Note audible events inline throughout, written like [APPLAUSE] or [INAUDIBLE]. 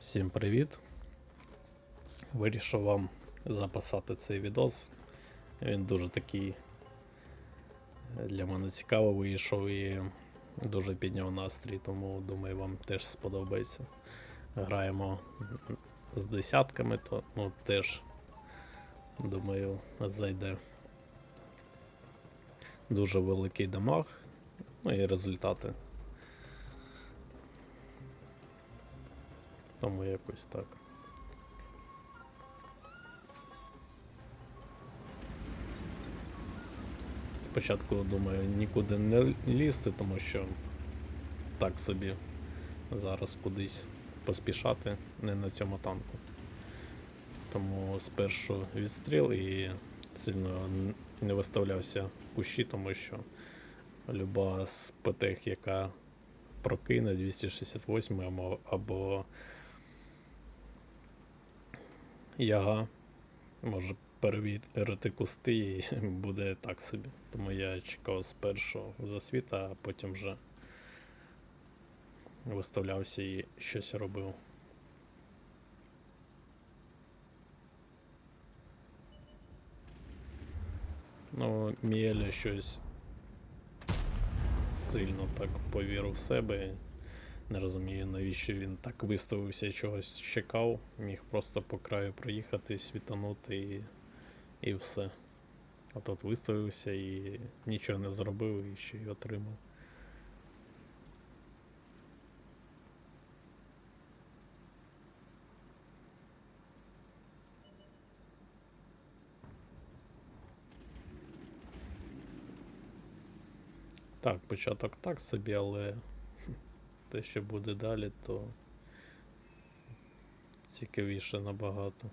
Всім привіт! Вирішив вам записати цей відос. Він дуже такий для мене цікавий вийшов і дуже підняв настрій, тому думаю, вам теж сподобається. Граємо з десятками, то ну, теж думаю, зайде. Дуже великий дамаг, ну і результати. Тому якось так. Спочатку думаю нікуди не лізти, тому що так собі зараз кудись поспішати не на цьому танку. Тому спершу відстріл і сильно не виставлявся в кущі, тому що люба з ПТХ, яка прокине 268 або, або Яга може перевірити кусти і [LAUGHS] буде так собі. Тому я чекав спершу засвіта, а потім вже виставлявся і щось робив. Ну, Міеля щось сильно так повірив в себе. Не розумію, навіщо він так виставився, чогось чекав. Міг просто по краю проїхати, світанути і, і все. А тут виставився і нічого не зробив і ще й отримав. Так, початок так собі, але те, що буде далі, то цікавіше набагато.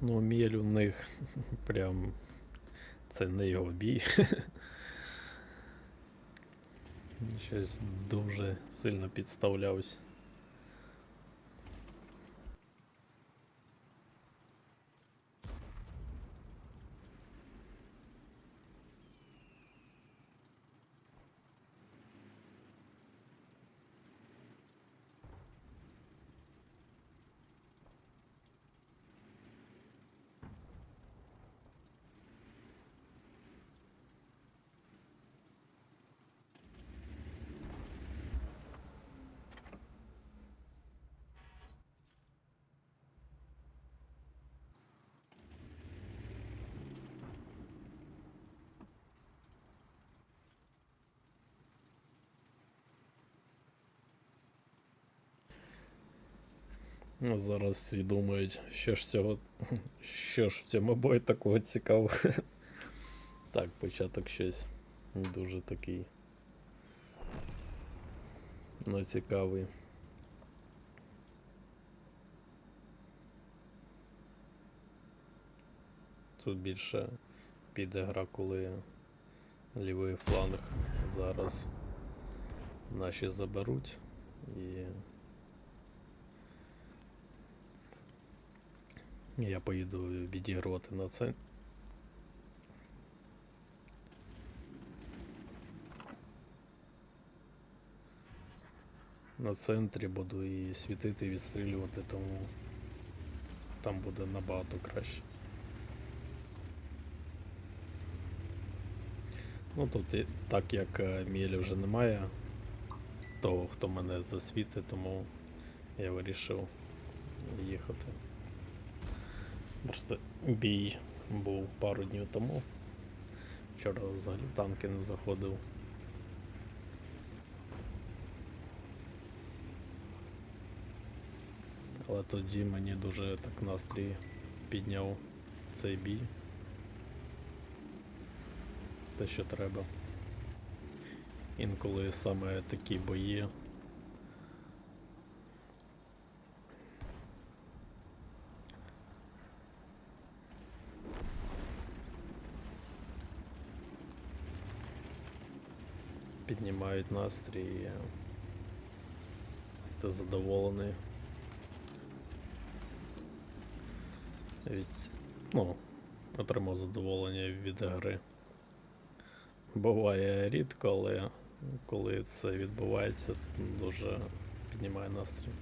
Ну, мель у них [LAUGHS] прям це не його бій. [LAUGHS] Щось дуже сильно підставлявся. Ну, зараз всі думають, що ж цього. [LAUGHS] Що ж в цьому бою такого цікавого. [LAUGHS] Так, початок щось дуже такий. Ну, цікавий. Тут більше піде гра, коли лівий фланг зараз наші заберуть і Я поїду відігрувати на це. На центрі буду і світити, і відстрілювати, тому там буде набагато краще. Ну тут так як е, Мілі вже немає того, хто мене засвітить, тому я вирішив їхати. Просто бій був пару днів тому. Вчора взагалі в танки не заходив. Але тоді мені дуже так настрій підняв цей бій. Те, що треба. Інколи саме такі бої піднімають настрій. Ти задоволений. Від, ну, отримав задоволення від гри. Буває рідко, але коли це відбувається, це дуже піднімає настрій.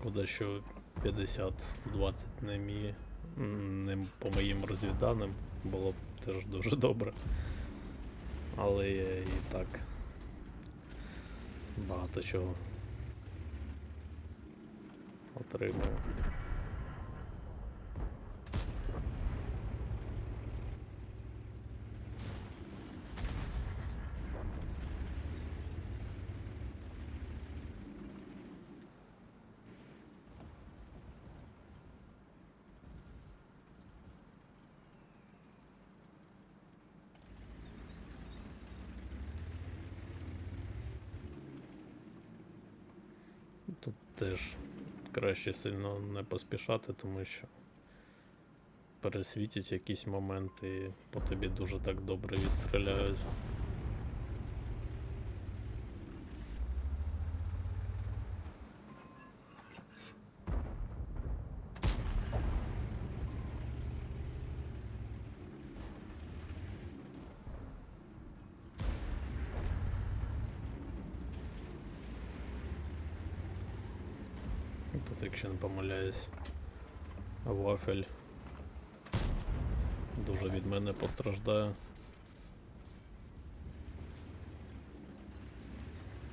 Шкода, що 50-120 не мі... не по моїм розвіданим було б теж дуже добре. Але і так багато чого отримую. Тут теж краще сильно не поспішати, тому що пересвітять якісь моменти і по тобі дуже так добре відстріляють. Тут, якщо не помиляюсь, вафель дуже від мене постраждає.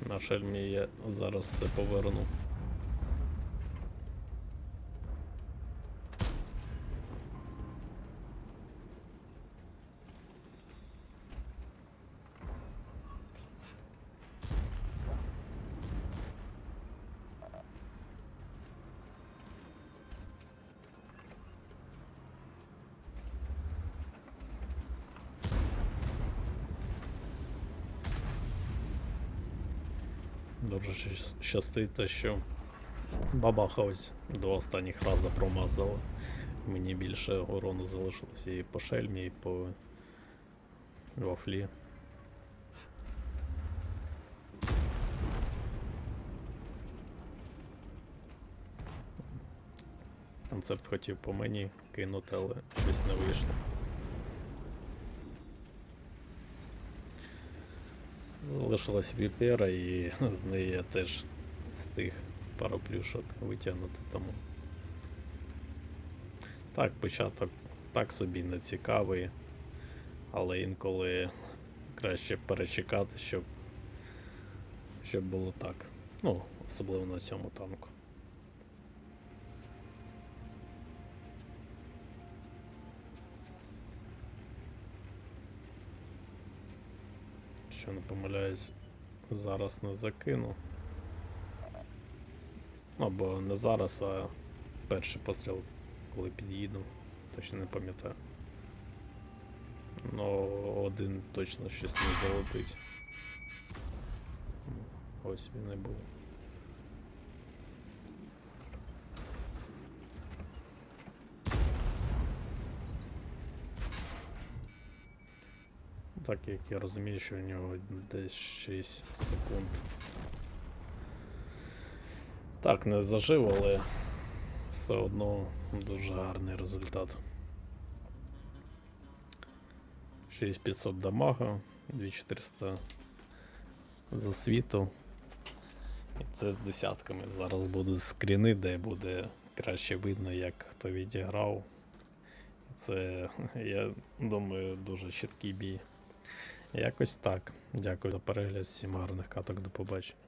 На шельмі я зараз все поверну. Дуже щас- щастить що бабаха ось до останніх разів промазала. Мені більше урону залишилося і по шельмі, і по вафлі. Концепт хотів по мені кинути, але щось не вийшло. Залишилась віпера і з неї я теж встиг пару плюшок витягнути тому. Так, початок так собі не цікавий, але інколи краще перечекати, щоб, щоб було так. Ну, особливо на цьому танку. Що не помиляюсь, зараз не закину. Або не зараз, а перший постріл, коли під'їду. Точно не пам'ятаю. Ну, один точно щось не залетить. Ось він і був. так як я розумію, що у нього десь 6 секунд. Так, не зажив, але все одно дуже гарний результат. 6500 дамага, 2400 засвіту. І це з десятками. Зараз будуть скріни, де буде краще видно, як хто відіграв. Це, [LAUGHS] я думаю, дуже чіткий бій. Якось так. Дякую за перегляд, всім гарних каток, до побачення.